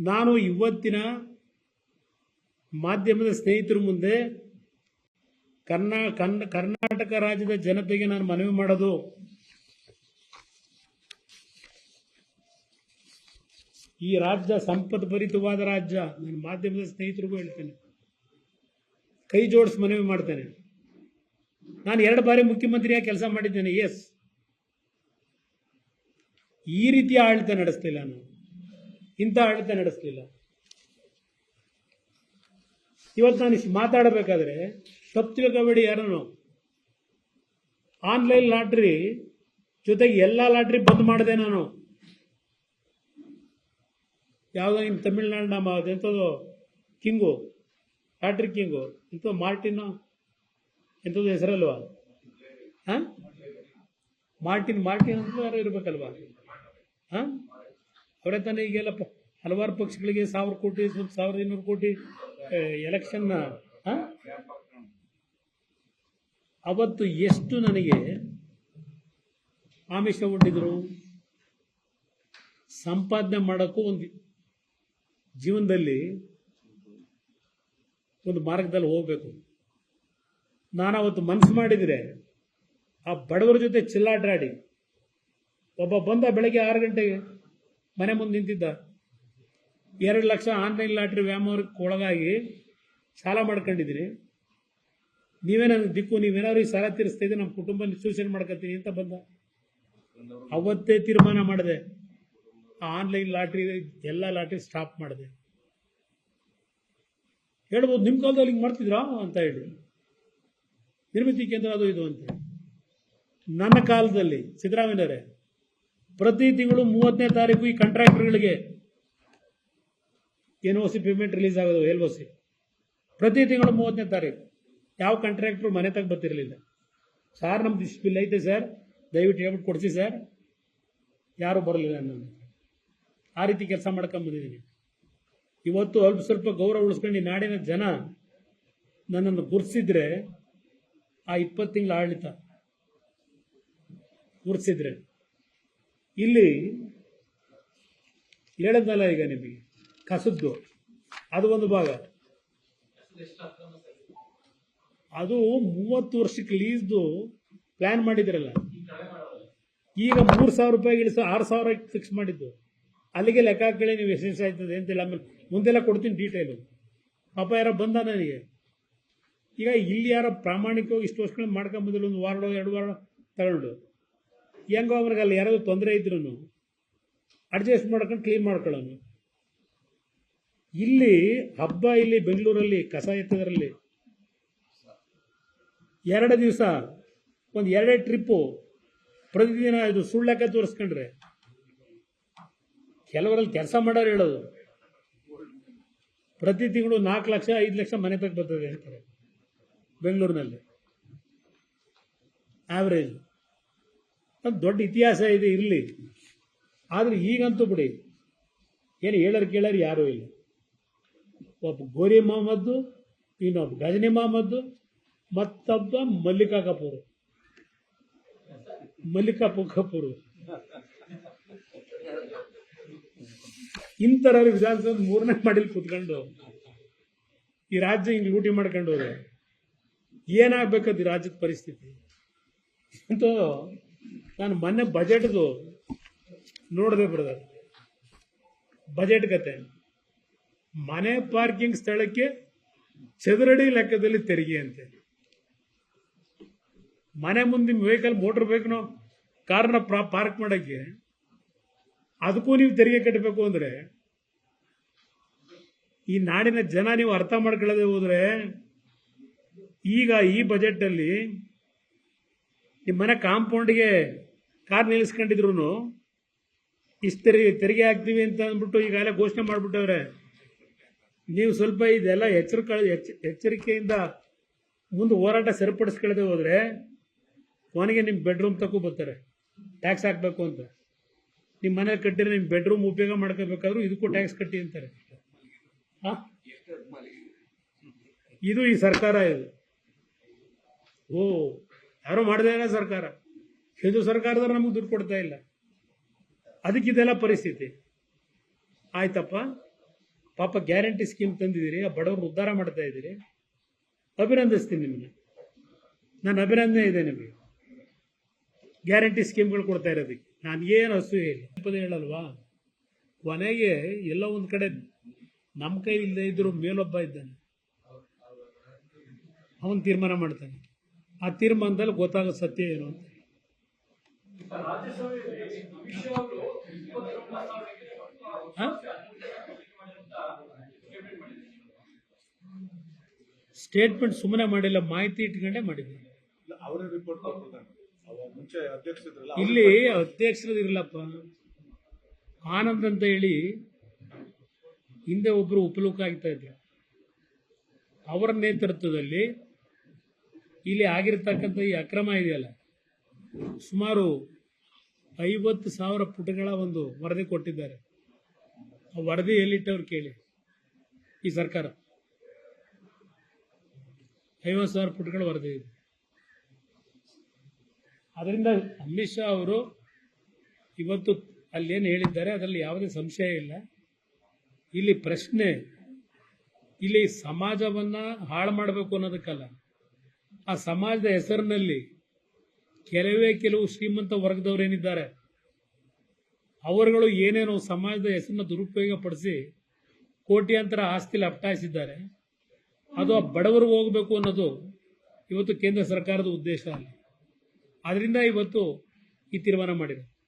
ನಾನು ಇವತ್ತಿನ ಮಾಧ್ಯಮದ ಸ್ನೇಹಿತರ ಮುಂದೆ ಕರ್ನಾ ಕರ್ನಾಟಕ ರಾಜ್ಯದ ಜನತೆಗೆ ನಾನು ಮನವಿ ಮಾಡೋದು. ಈ ರಾಜ್ಯ ಸಂಪದ್ಭರಿತವಾದ ರಾಜ್ಯ. ನಾನು ಮಾಧ್ಯಮದ ಸ್ನೇಹಿತರಿಗೂ ಹೇಳ್ತೇನೆ. ಕೈ ಜೋಡಿಸಿ ಮನವಿ ಮಾಡ್ತೇನೆ. ನಾನು ಎರಡು ಬಾರಿ ಮುಖ್ಯಮಂತ್ರಿಯಾಗಿ ಕೆಲಸ ಮಾಡಿದ್ದೇನೆ. ಎಸ್ ಈ ರೀತಿಯ ಆಡಳಿತ ನಡೆಸ್ತಿಲ್ಲ ನಾನು. ಇಂಥ ಆಡಳಿತ ನಡೆಸಲಿಲ್ಲ. ಇವತ್ತು ನಾನು ಮಾತಾಡಬೇಕಾದ್ರೆ ತಪ್ಪು ತಿಳ್ಕೊಬೇಡಿ ಯಾರನ್ನು ಆನ್ಲೈನ್ ಲಾಟ್ರಿ ಜೊತೆಗೆ ಎಲ್ಲ ಲಾಟ್ರಿ ಬಂದ್ ಮಾಡಿದೆ ನಾನು. ಯಾವುದೋ ನಿಮ್ಮ ತಮಿಳ್ನಾಡಿನ ಅದೆಂಥದ್ದು ಕಿಂಗು, ಲಾಟ್ರಿ ಕಿಂಗು ಎಂಥದ್ದು ಮಾರ್ಟಿನ್ ಎಂಥದ್ದು ಹೆಸರಲ್ವಾ? ಹಾಂ? ಮಾರ್ಟಿನ್ ಮಾರ್ಟಿನ್ ಅಂತ ಯಾರು ಇರಬೇಕಲ್ವಾ? ಹಾಂ? ಅವರೇ ತಾನೇ ಈಗೆಲ್ಲ ಪ- ಹಲವಾರು ಪಕ್ಷಗಳಿಗೆ ಸಾವಿರ ಕೋಟಿ ಸ್ವಲ್ಪ ಸಾವಿರದ ಇನ್ನೂರು ಕೋಟಿ ಎಲೆಕ್ಷನ್ ಅವತ್ತು ಎಷ್ಟು ನನಗೆ ಆಮಿಷ ಒಡ್ಡಿದ್ರು? ಸಂಪಾದನೆ ಮಾಡೋಕ್ಕೂ ಒಂದು ಜೀವನದಲ್ಲಿ ಒಂದು ಮಾರ್ಗದಲ್ಲಿ ಹೋಗಬೇಕು. ನಾನು ಅವತ್ತು ಮನಸ್ಸು ಮಾಡಿದರೆ ಆ ಬಡವರ ಜೊತೆ ಚಿಲ್ಲಾಡ್ರಾಡಿ, ಒಬ್ಬ ಬಂದ ಬೆಳಗ್ಗೆ ಆರು ಗಂಟೆಗೆ ಮನೆ ಮುಂದೆ ನಿಂತಿದ್ದ. ಎರಡು ಲಕ್ಷ ಆನ್ಲೈನ್ ಲಾಟ್ರಿ ವ್ಯಾಮೋಹಕ್ಕೆ ಒಳಗಾಗಿ ಸಾಲ ಮಾಡ್ಕೊಂಡಿದ್ದೀನಿ ನೀವೇ ದಿಕ್ಕು, ನೀವೇನಾದ್ರು ಸಾಲ ತೀರಿಸ್ತಾ ನಮ್ಮ ಕುಟುಂಬ ಸೂಚನೆ ಮಾಡ್ಕೊತೀನಿ ಅಂತ ಬಂದ. ಅವತ್ತೇ ತೀರ್ಮಾನ ಮಾಡಿದೆ. ಆನ್ಲೈನ್ ಲಾಟ್ರಿ, ಎಲ್ಲ ಲಾಟ್ರಿ ಸ್ಟಾಪ್ ಮಾಡಿದೆ. ಹೇಳ್ಬೋದು ನಿಮ್ಮ ಕಾಲದಲ್ಲಿ ಹಿಂಗೆ ಮಾಡ್ತಿದ್ರಾ ಅಂತ ಹೇಳಿ. ನಿರ್ಮಿತಿ ಕೇಂದ್ರ ಅದು ಇದು ಅಂತ. ನನ್ನ ಕಾಲದಲ್ಲಿ ಸಿದ್ದರಾಮಯ್ಯವರೇ ಪ್ರತಿ ತಿಂಗಳು ಮೂವತ್ತನೇ ತಾರೀಕು ಈ ಕಾಂಟ್ರಾಕ್ಟರ್ಗಳಿಗೆ N O C payment release ಆಗೋದು ಎಲ್ ಓ ಸಿ ಪ್ರತಿ ತಿಂಗಳು ಮೂವತ್ತನೇ ತಾರೀಕು. ಯಾವ ಕಾಂಟ್ರಾಕ್ಟ್ರು ಮನೆ ತಗ ಬರ್ತಿರಲಿಲ್ಲ. ಸರ್ ನಮ್ದು ಇಷ್ಟು ಬಿಲ್ ಐತೆ ಸರ್ ದಯವಿಟ್ಟು ಹೇಳ್ಬಿಟ್ಟು ಕೊಡಿಸಿ ಸರ್ ಯಾರೂ ಬರಲಿಲ್ಲ ನಾನು ಆ ರೀತಿ ಕೆಲಸ ಮಾಡ್ಕೊಂಬಂದಿದ್ದೀನಿ ಇವತ್ತು ಅಲ್ಪ ಸ್ವಲ್ಪ ಗೌರವ ಉಳಿಸ್ಕೊಂಡು ನಾಡಿನ ಜನ ನನ್ನನ್ನು ಗುರ್ಸಿದ್ರೆ ಆ ಇಪ್ಪತ್ತು ತಿಂಗಳ ಆಡಳಿತ ಗುರ್ಸಿದ್ರೆ. ಇಲ್ಲಿ ಹೇಳದಲ್ಲ ಈಗ ನಿಮಗೆ. ಕಸದ್ದು. ಅದು ಒಂದು ಭಾಗ. ಅದು ಮೂವತ್ತು ವರ್ಷಕ್ಕೆ ಲೀಸ್ದು ಪ್ಲಾನ್ ಮಾಡಿದ್ರಲ್ಲ. ಈಗ ಮೂರು ಸಾವಿರ ರೂಪಾಯಿ ಇಳಿಸ ಆರು ಸಾವಿರ ಫಿಕ್ಸ್ ಮಾಡಿದ್ದು. ಅಲ್ಲಿಗೆ ಲೆಕ್ಕ ಹಾಕಿ ನೀವು ಎಸ್ ಆಯ್ತದೆ ಅಂತಿಲ್ಲ ಆಮೇಲೆ ಮುಂದೆಲ್ಲ ಕೊಡ್ತೀನಿ ಡೀಟೇಲು ಪಾಪ ಯಾರೋ ಬಂದ ನನಗೆ ಈಗ ಇಲ್ಲಿ ಯಾರೋ ಪ್ರಾಮಾಣಿಕವಾಗಿ ಇಷ್ಟು ವರ್ಷಗಳು ಮಾಡ್ಕೊಂಬಂದಿಲ್ಲ ಒಂದು ವಾರ ಎರಡು ವಾರ ತಗೊಂಡು ಹೆಂಗೋ ಅವ್ರಿಗೆ ಅಲ್ಲಿ ಯಾರಾದ್ರು ತೊಂದರೆ ಇದ್ರು ಅಡ್ಜಸ್ಟ್ ಮಾಡ್ಕೊಂಡು ಕ್ಲೀನ್ ಮಾಡ್ಕೊಳ್ಳೋನು. ಇಲ್ಲಿ ಹಬ್ಬ ಇಲ್ಲಿ ಬೆಂಗಳೂರಲ್ಲಿ ಕಸ ಎತ್ತದರಲ್ಲಿ ಎರಡು ದಿವಸ, ಒಂದು ಎರಡೇ ಟ್ರಿಪ್ಪು ಪ್ರತಿದಿನ ಇದು ಸುಳ್ಳಕ್ಕೆ ತೋರಿಸ್ಕೊಂಡ್ರೆ. ಕೆಲವರಲ್ಲಿ ಕೆಲಸ ಮಾಡೋರು ಹೇಳೋದು. ಪ್ರತಿ ತಿಂಗಳು ನಾಲ್ಕು ಲಕ್ಷ, ಐದು ಲಕ್ಷ ಮನೆ ತಗ ಬರ್ತದೆ ಅಂತಾರೆ ಬೆಂಗಳೂರಿನಲ್ಲಿ. ಆವ್ರೇಜ್ ಒಂದು ದೊಡ್ಡ ಇತಿಹಾಸ ಇದೆ ಇರಲಿ ಆದರೆ ಈಗಂತೂ ಬಿಡಿ, ಏನು ಹೇಳೋರು ಕೇಳೋರು ಯಾರೂ ಇಲ್ಲ. ಒಬ್ಬ ಗೋರಿ ಮೊಹಮ್ಮದ್ದು ಇನ್ನೊಬ್ಬ ಗಜನಿ ಮೊಹಮ್ಮದ್ದು ಮತ್ತೊಬ್ಬ ಮಲ್ಲಿಕಾ ಕಪೂರ್ ಮಲ್ಲಿಕಾ ಕಪೂರ್ ಇಂಥರ ವಿಧಾನಸೌಧ ಮೂರನೇ ಮಾಡಿಲ್ ಕೂತ್ಕೊಂಡು ಈ ರಾಜ್ಯ ಹಿಂಗೆ ಲೂಟಿ ಮಾಡ್ಕೊಂಡು ಹೋದ್ರೆ ಏನಾಗ್ಬೇಕದು ಈ ರಾಜ್ಯದ ಪರಿಸ್ಥಿತಿ? ಅಂತ ನಾನು ಮೊನ್ನೆ ಬಜೆಟ್ದು ನೋಡಿದೆ ಬ್ರದರ್ ಬಜೆಟ್ ಕತೆ ಮನೆ ಪಾರ್ಕಿಂಗ್ ಸ್ಥಳಕ್ಕೆ ಚದುರಡಿ ಲೆಕ್ಕದಲ್ಲಿ ತೆರಿಗೆ ಅಂತೆ. ಮನೆ ಮುಂದೆ ವೆಹಿಕಲ್ ಮೋಟರ್ ವೆಹಿಕಲ್ ಕಾರ್ನ ಪಾರ್ಕ್ ಮಾಡೋಕ್ಕೆ ಅದಕ್ಕೂ ನೀವು ತೆರಿಗೆ ಕಟ್ಟಬೇಕು ಅಂದ್ರೆ ಈ ನಾಡಿನ ಜನ ನೀವು ಅರ್ಥ ಮಾಡ್ಕೊಳ್ಳದೆ ಹೋದರೆ ಈಗ ಈ ಬಜೆಟ್ ಅಲ್ಲಿ ನಿಮ್ಮ ಮನೆ ಕಾಂಪೌಂಡ್ಗೆ ಕಾರ್ ನಿಲ್ಲಿಸ್ಕೊಂಡಿದ್ರು ಇಷ್ಟು ತೆರಿಗೆ ತೆರಿಗೆ ಹಾಕ್ತೀವಿ ಅಂತ ಅಂದ್ಬಿಟ್ಟು ಈಗಾಗಲೇ ಘೋಷಣೆ ಮಾಡಿಬಿಟ್ಟವ್ರೆ. ನೀವು ಸ್ವಲ್ಪ ಇದೆಲ್ಲ ಎಚ್ಚರ ಎಚ್ಚ- ಎಚ್ಚರಿಕೆಯಿಂದ ಮುಂದೆ ಹೋರಾಟ ಸರಿಪಡಿಸ್ಕೊಳ್ಳದೆ ಹೋದ್ರೆ ಕೊನೆಗೆ ನಿಮ್ಮ ಬೆಡ್ರೂಮ್ ತಕ್ಕೂ ಬರ್ತಾರೆ. ಟ್ಯಾಕ್ಸ್ ಹಾಕಬೇಕು ಅಂತ. ನಿಮ್ಮ ಮನೇಲಿ ಕಟ್ಟಿದ್ರೆ ನಿಮ್ಮ ಬೆಡ್ರೂಮ್ ಉಪಯೋಗ ಮಾಡ್ಕೋಬೇಕಾದ್ರೂ ಇದಕ್ಕೂ ಟ್ಯಾಕ್ಸ್ ಕಟ್ಟಿ ಅಂತಾರೆ? ಇದು ಈ ಸರ್ಕಾರ ಇದು. ಓ, ಯಾರೋ ಮಾಡದೇ ಇಲ್ಲ ಸರ್ಕಾರ. ಇದು ಸರ್ಕಾರದವ್ರು ನಮಗೆ ದುಡ್ಡು ಕೊಡ್ತಾ ಇಲ್ಲ. ಅದಕ್ಕಿದೆಲ್ಲ ಪರಿಸ್ಥಿತಿ. ಆಯ್ತಪ್ಪ. ಪಾಪ ಗ್ಯಾರಂಟಿ ಸ್ಕೀಮ್ ತಂದಿದ್ದೀರಿ, ಆ ಬಡವರು ಉದ್ಧಾರ ಮಾಡ್ತಾ ಇದ್ದೀರಿ. ಅಭಿನಂದಿಸ್ತೀನಿ ನಿಮಗೆ. ನಾನು ಅಭಿನಂದನೆ ಇದೆ ನಿಮಗೆ. ಗ್ಯಾರಂಟಿ ಸ್ಕೀಮ್ಗಳು ಕೊಡ್ತಾ ಇರೋದಕ್ಕೆ. ನಾನು ಏನು ಹಸು ಇಲ್ಲ. ಪದ ಹೇಳಲ್ವಾ? ಕೊನೆಗೆ ಎಲ್ಲ ಒಂದು ಕಡೆ ನಮ್ಮ ಕೈ ಇಲ್ಲದೆ ಇದ್ರು ಮೇಲೊಬ್ಬ ಇದ್ದಾನೆ. ಅವನು ತೀರ್ಮಾನ ಮಾಡ್ತಾನೆ. ಆ ತೀರ್ಮಾನದಲ್ಲಿ ಗೊತ್ತಾಗೋ ಸತ್ಯ ಏನು ಅಂತ ಹ? ಸ್ಟೇಟ್ಮೆಂಟ್ ಸುಮ್ಮನೆ ಮಾಡಿಲ್ಲ ಮಾಹಿತಿ ಇಟ್ಕೊಂಡೇ ಮಾಡಿದ್ವಿ ಇಲ್ಲ, ಅವರೇ ರಿಪೋರ್ಟ್ ಕೊಟ್ಟಿದ್ದಾನೆ ಅವ ಮುಂಚೆ ಅಧ್ಯಕ್ಷರಿದ್ರಲ್ಲ ಇಲ್ಲಿ ಅಧ್ಯಕ್ಷರು ಇರಲಪ್ಪ ಆನಂದ್ ಅಂತ ಹೇಳಿ ಹಿಂದೆ ಒಬ್ರು ಉಪಲೋಕ ಆಗ್ತಾ ಇದ್ರು. ಅವರ ನೇತೃತ್ವದಲ್ಲಿ ಇಲ್ಲಿ ಆಗಿರ್ತಕ್ಕಂಥ ಈ ಅಕ್ರಮ ಇದೆಯಲ್ಲ ಸುಮಾರು ಐವತ್ತು ಸಾವಿರ ಪುಟಗಳ ಒಂದು ವರದಿ ಕೊಟ್ಟಿದ್ದಾರೆ. ಆ ವರದಿ ಎಲ್ಲಿಟ್ಟವ್ರು ಕೇಳಿ ಈ ಸರ್ಕಾರ. ಐವತ್ತು ಸಾವಿರ ಪುಟಗಳು ವರದಿ ಇದೆ. ಅದರಿಂದ ಅಮಿತ್ ಶಾ ಅವರು ಇವತ್ತು ಅಲ್ಲೇನು ಹೇಳಿದ್ದಾರೆ, ಅದರಲ್ಲಿ ಯಾವುದೇ ಸಂಶಯ ಇಲ್ಲ. ಇಲ್ಲಿ ಪ್ರಶ್ನೆ, ಇಲ್ಲಿ ಸಮಾಜವನ್ನ ಹಾಳು ಮಾಡಬೇಕು ಅನ್ನೋದಕ್ಕಲ್ಲ, ಆ ಸಮಾಜದ ಹೆಸರಿನಲ್ಲಿ ಕೆಲವೇ ಕೆಲವು ಶ್ರೀಮಂತ ವರ್ಗದವರೇನಿದ್ದಾರೆ ಅವರುಗಳು ಏನೇನೋ ಸಮಾಜದ ಹೆಸರನ್ನ ದುರುಪಯೋಗ ಪಡಿಸಿ ಕೋಟ್ಯಾಂತರ ಆಸ್ತಿ ಲಪಟಾಯಿಸಿದ್ದಾರೆ ಅದು ಆ ಬಡವರಿಗೆ ಹೋಗಬೇಕು ಅನ್ನೋದು ಇವತ್ತು ಕೇಂದ್ರ ಸರ್ಕಾರದ ಉದ್ದೇಶ ಅಲ್ಲ. ಅದರಿಂದ ಇವತ್ತು ಈ ತೀರ್ಮಾನ ಮಾಡಿದೆ